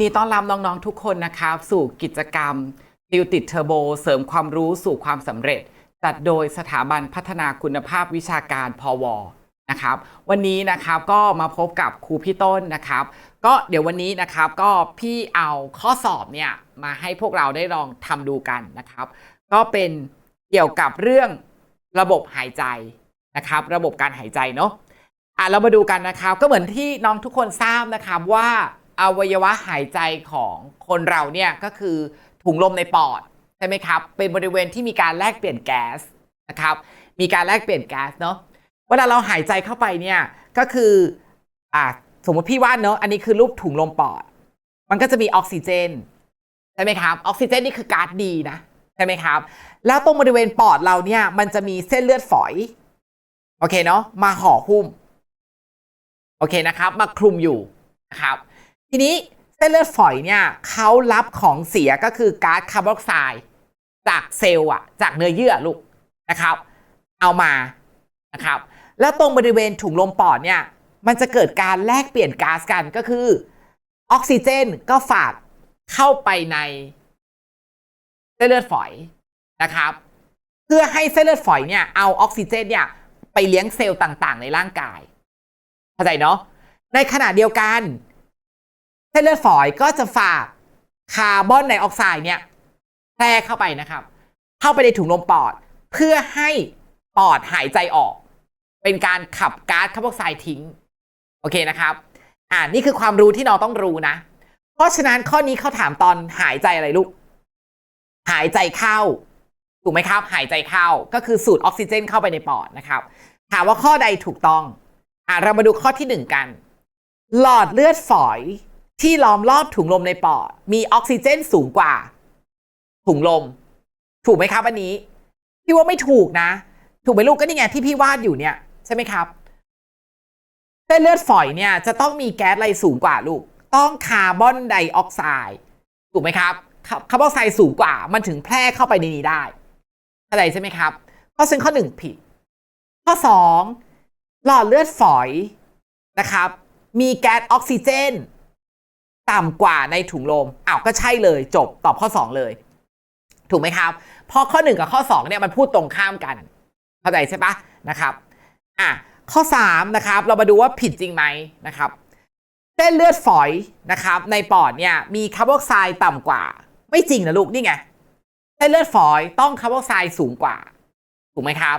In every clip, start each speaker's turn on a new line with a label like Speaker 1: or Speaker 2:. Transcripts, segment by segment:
Speaker 1: ดีต้อนรับน้องๆทุกคนนะครับสู่กิจกรรมติวติดเทอร์โบ เสริมความรู้สู่ความสำเร็จ จัดโดยสถาบันพัฒนาคุณภาพวิชาการพวนะครับวันนี้นะครับก็มาพบกับครูพี่ต้นนะครับ ก็เดี๋ยววันนี้นะครับก็พี่เอาข้อสอบเนี่ยมาให้พวกเราได้ลองทำดูกันนะครับ ก็เป็นเกี่ยวกับเรื่องระบบหายใจนะครับ ระบบการหายใจเนาะอะเรามาดูกันนะครับ ก็เหมือนที่น้องทุกคนทราบนะครับว่า อวัยวะหายใจของคนเราเนี่ยก็คือถุงลมในปอดใช่ไหมครับ เป็นบริเวณที่มีการแลกเปลี่ยนแก๊สนะครับ มีการแลกเปลี่ยนแก๊สเนาะเวลาเราหายใจเข้าไปเนี่ยก็คืออะสมมติพี่วาดเนาะอันนี้คือรูปถุงลมปอด มันก็จะมีออกซิเจนใช่ไหมครับออกซิเจนนี่คือก๊าซดีนะใช่ไหมครับ แล้วตรงบริเวณปอดเราเนี่ยมันจะมีเส้นเลือดฝอยโอเคเนาะมาห่อหุ้มโอเคนะครับ มาคลุมอยู่นะครับ ทีนี้เส้นเลือดฝอยเนี่ยเขารับของเสียก็คือก๊าซคาร์บอนไดออกไซด์จากเซลล์อะจากเนื้อเยื่อลูกนะครับ เอามานะครับ แล้วตรงบริเวณถุงลมปอดเนี่ยมันจะเกิดการแลกเปลี่ยนก๊าซกันก็คือ ออกซิเจนก็ฝากเข้าไปในเส้นเลือดฝอยนะครับ เพื่อให้เส้นเลือดฝอยเนี่ยเอาออกซิเจนเนี่ยไปเลี้ยงเซลล์ต่างๆ ในร่างกายเข้าใจเนาะในขณะเดียวกัน เส้นเลือดฝอยก็จะฝากคาร์บอนไดออกไซด์เนี่ยแทรกเข้าไปนะครับ เข้าไปในถุงลมปอด เพื่อให้ปอดหายใจออก เป็นการขับก๊าซคาร์บอนไดออกไซด์ทิ้ง โอเคนะครับ อ่านี่คือความรู้ที่น้องต้องรู้นะ เพราะฉะนั้นข้อนี้เขาถามตอนหายใจอะไรลูก หายใจเข้า ถูกไหมครับ หายใจเข้าก็คือสูดออกซิเจนเข้าไปในปอดนะครับ ถามว่าข้อใดถูกต้อง อะเรามาดูข้อที่หนึ่งกัน หลอดเลือดฝอย ที่ล้อมรอบถุงลมในปอด มีออกซิเจนสูงกว่า ถุงลม ถูกไหมครับอันนี้ พี่ว่าไม่ถูกนะ ถูกไหมลูกก็นี่ไงที่พี่วาดอยู่เนี่ยใช่ไหมครับเส้นเลือดฝอยเนี่ยจะต้องมีแก๊สอะไรสูงกว่าลูก ต้องคาร์บอนไดออกไซด์ถูกไหมครับคาคาร์บอนไดออกไซด์สูงกว่า มันถึงแพร่เข้าไปในนี้ได้เข้าใจใช่ไหมครับข้อซึ่งข้อหนึ่งผิด ข้อสองหลอดเลือดฝอยนะครับ มีแก๊สออกซิเจน ต่ำกว่าในถุงลมอ้าวก็ใช่เลยจบตอบข้อ 2 เลย ถูกไหมครับเพราะข้อ 1 กับข้อ 2 เนี่ยมันพูดตรงข้ามกัน เข้าใจใช่ปะนะครับอะข้อ 3 นะครับ เรามาดูว่าผิดจริงไหมนะครับเส้นเลือดฝอยนะครับ ในปอดเนี่ยมีคาร์บอนไดออกไซด์ต่ำกว่า ไม่จริงนะลูกนี่ไงเส้นเลือดฝอยต้องคาร์บอนไดออกไซด์สูงกว่า ถูกไหมครับ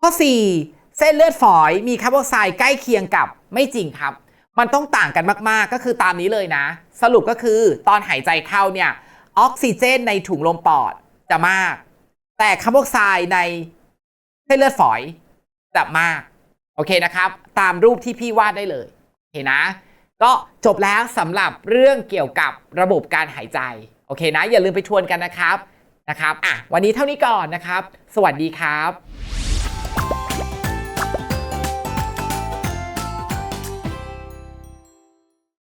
Speaker 1: ข้อ 4 เส้นเลือดฝอยมีคาร์บอนไดออกไซด์ใกล้เคียงกับไม่จริงครับ มันต้องต่างกันมากๆ ก็คือตามนี้เลยนะ สรุปก็คือตอนหายใจเข้าเนี่ยออกซิเจนในถุงลมปอดจะมาก แต่คาร์บอนไดออกไซด์ในเส้นเลือดฝอยจะมาก โอเคนะครับ ตามรูปที่พี่วาดได้เลยโอเคนะ ก็จบแล้วสำหรับเรื่องเกี่ยวกับระบบการหายใจ โอเคนะ อย่าลืมไปทวนกันนะครับนะครับอะวันนี้เท่านี้ก่อนนะครับ สวัสดีครับ